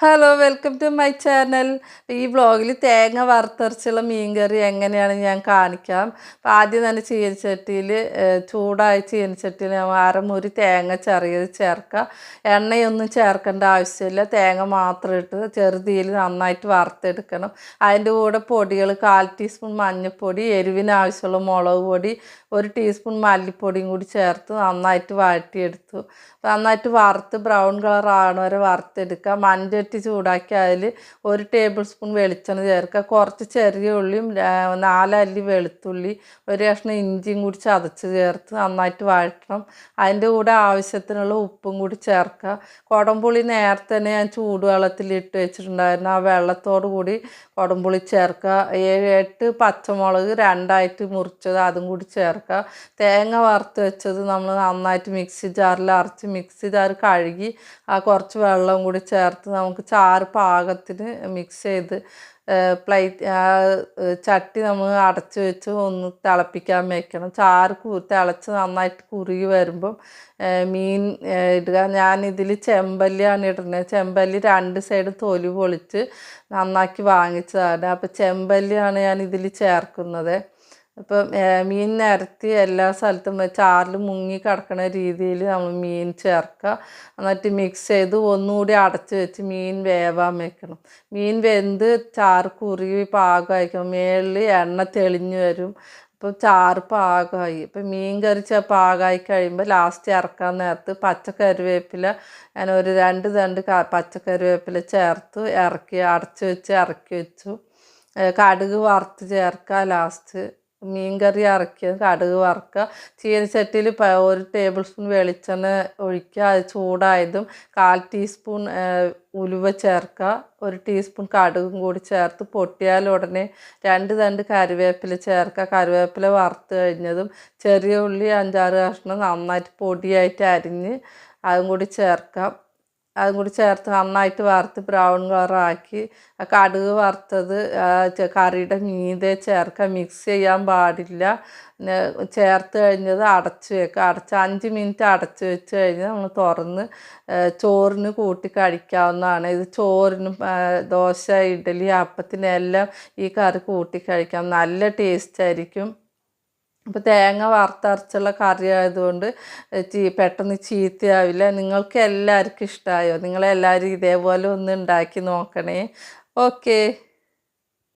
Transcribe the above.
Hello welcome to my channel ഈ വ്ളോഗിൽ തേങ്ങ വറുത്തരച്ചുള്ള മീൻകറി എങ്ങനെയാണ് ഞാൻ കാണിക്കാം. അപ്പോൾ ആദ്യം തന്നെ ചീനച്ചട്ടിയിൽ ചൂടായ ചീനച്ചട്ടിയിൽ ഞാൻ അരമുറി തേങ്ങ ചെറിയത് ചേർക്കുക. എണ്ണയൊന്നും ചേർക്കേണ്ട ആവശ്യമില്ല. തേങ്ങ മാത്രം ഇട്ട് ചെറുതീയിൽ നന്നായിട്ട് വറുത്തെടുക്കണം. അതിന്റെ കൂടെ പൊടികൾ കാൽ ടീസ്പൂൺ മഞ്ഞൾപ്പൊടി എരിവിന് ആവശ്യമുള്ള മുളക് പൊടി ഒരു ടീസ്പൂൺ മല്ലിപ്പൊടിയും കൂടി ചേർത്ത് നന്നായിട്ട് വഴറ്റിയെടുത്തു. നന്നായിട്ട് വറുത്ത് ബ്രൗൺ കളർ ആവണ വരെ വറുത്തെടുക്കുക. മൺചട്ടി ചൂടാക്കി അതിൽ ഒരു ടേബിൾ സ്പൂൺ വെളിച്ചെണ്ണ ചേർക്കുക. കുറച്ച് ചെറിയ ഉള്ളിയും നാലല്ലി വെളുത്തുള്ളി ഒരു കഷ്ണം ഇഞ്ചിയും കൂടി ചതച്ച് ചേർത്ത് നന്നായിട്ട് വഴറ്റണം. അതിന്റെ കൂടെ ആവശ്യത്തിനുള്ള ഉപ്പും കൂടി ചേർക്കുക. കുടംപുളി നേരത്തെ തന്നെ ഞാൻ ചൂടുവെള്ളത്തിൽ ഇട്ട് വെച്ചിട്ടുണ്ടായിരുന്നു. ആ വെള്ളത്തോടു കൂടി കുടംപുളി ചേർക്കുക. ഏഴ് എട്ട് പച്ചമുളക് രണ്ടായിട്ട് മുറിച്ചത് അതും കൂടി ചേർക്കുക. തേങ്ങ വറുത്ത് വെച്ചത് നമ്മൾ നന്നായിട്ട് മിക്സി ജാറിൽ അരച്ച് മിക്സി ജാർ കഴുകി ആ കുറച്ച് വെള്ളം കൂടി ചേർത്ത് നമുക്ക് ചാറ് പാകത്തിന് മിക്സ് ചെയ്ത് പ്ലേറ്റ് ചട്ടി നമ്മൾ അടച്ച് വെച്ച് ഒന്ന് തിളപ്പിക്കാൻ വെക്കണം. ചാറ് കു തിളച്ച് നന്നായിട്ട് കുറുകി വരുമ്പം മീൻ ഇടുക. ഞാനിതിൽ ചെമ്പല്ലിയാണ് ഇടുന്നത്. ചെമ്പല്ലി രണ്ട് സൈഡ് തൊലി പൊളിച്ച് നന്നാക്കി വാങ്ങിച്ചതാണ്. അപ്പോൾ ചെമ്പല്ലിയാണ് ഞാൻ ഇതിൽ ചേർക്കുന്നത്. അപ്പം മീൻ നിരത്തി എല്ലാ സ്ഥലത്തും ചാറിൽ മുങ്ങി കിടക്കുന്ന രീതിയിൽ നമ്മൾ മീൻ ചേർക്കുക. എന്നിട്ട് മിക്സ് ചെയ്ത് ഒന്നുകൂടി അടച്ച് വെച്ച് മീൻ വേവാൻ വെക്കണം. മീൻ വെന്ത് ചാറ് കുറുകി പാകമായിരിക്കും. മേളിൽ എണ്ണ തെളിഞ്ഞു വരും. അപ്പോൾ ചാറ് പാകമായി. ഇപ്പം മീൻ കറി ചെ പാകമായി കഴിയുമ്പോൾ ലാസ്റ്റ് ഇറക്കാൻ നേരത്ത് പച്ചക്കറിവേപ്പില ഞാൻ ഒരു രണ്ട് തണ്ട് പച്ചക്കറിവേപ്പില ചേർത്ത് ഇറക്കി അടച്ച് വെച്ച് ഇറക്കി വെച്ചു. കടുക് വറുത്ത് ചേർക്കുക ലാസ്റ്റ് മീൻ കറി അരക്കുക കടുക് വറുക്കുക ചീനച്ചട്ടിയിൽ ഒരു ടേബിൾ സ്പൂൺ വെളിച്ചെണ്ണ ഒഴിക്കുക അത് ചൂടായതും കാൽ ടീസ്പൂൺ ഉലുവ ചേർക്കുക ഒരു ടീസ്പൂൺ കടുകും കൂടി ചേർത്ത് പൊട്ടിയാൽ ഉടനെ രണ്ട് തണ്ട് കറിവേപ്പില ചേർക്കുക. കറിവേപ്പില വറുത്ത് കഴിഞ്ഞതും ചെറിയ ഉള്ളി അഞ്ചാറ് കഷ്ണം നന്നായിട്ട് പൊടിയായിട്ട് അരിഞ്ഞ് അതും കൂടി ചേർക്കാം. അതും കൂടി ചേർത്ത് നന്നായിട്ട് വറുത്ത് ബ്രൗൺ കളറാക്കി ആ കടുക് വറുത്തത് കറിയുടെ മീതെ ചേർക്കുക മിക്സ് ചെയ്യാൻ പാടില്ല. ചേർത്ത് കഴിഞ്ഞത് അടച്ച് വെക്കുക അടച്ച് അഞ്ച് മിനിറ്റ് അടച്ച് വെച്ച് കഴിഞ്ഞാൽ നമ്മൾ തുറന്ന് ചോറിന് കൂട്ടി കഴിക്കാവുന്നതാണ്. ഇത് ചോറിനും ദോശ ഇഡ്ഡലി അപ്പത്തിനെല്ലാം ഈ കറി കൂട്ടി കഴിക്കാം. നല്ല ടേസ്റ്റ് ആയിരിക്കും. അപ്പോൾ തേങ്ങ വറുത്തരച്ചുള്ള കറി ആയതുകൊണ്ട് ചീ പെട്ടെന്ന് ചീത്തയാവില്ല. നിങ്ങൾക്ക് എല്ലാവർക്കും ഇഷ്ടമായോ നിങ്ങളെല്ലാവരും ഇതേപോലെ ഒന്ന് ഉണ്ടാക്കി നോക്കണേ. ഓക്കേ.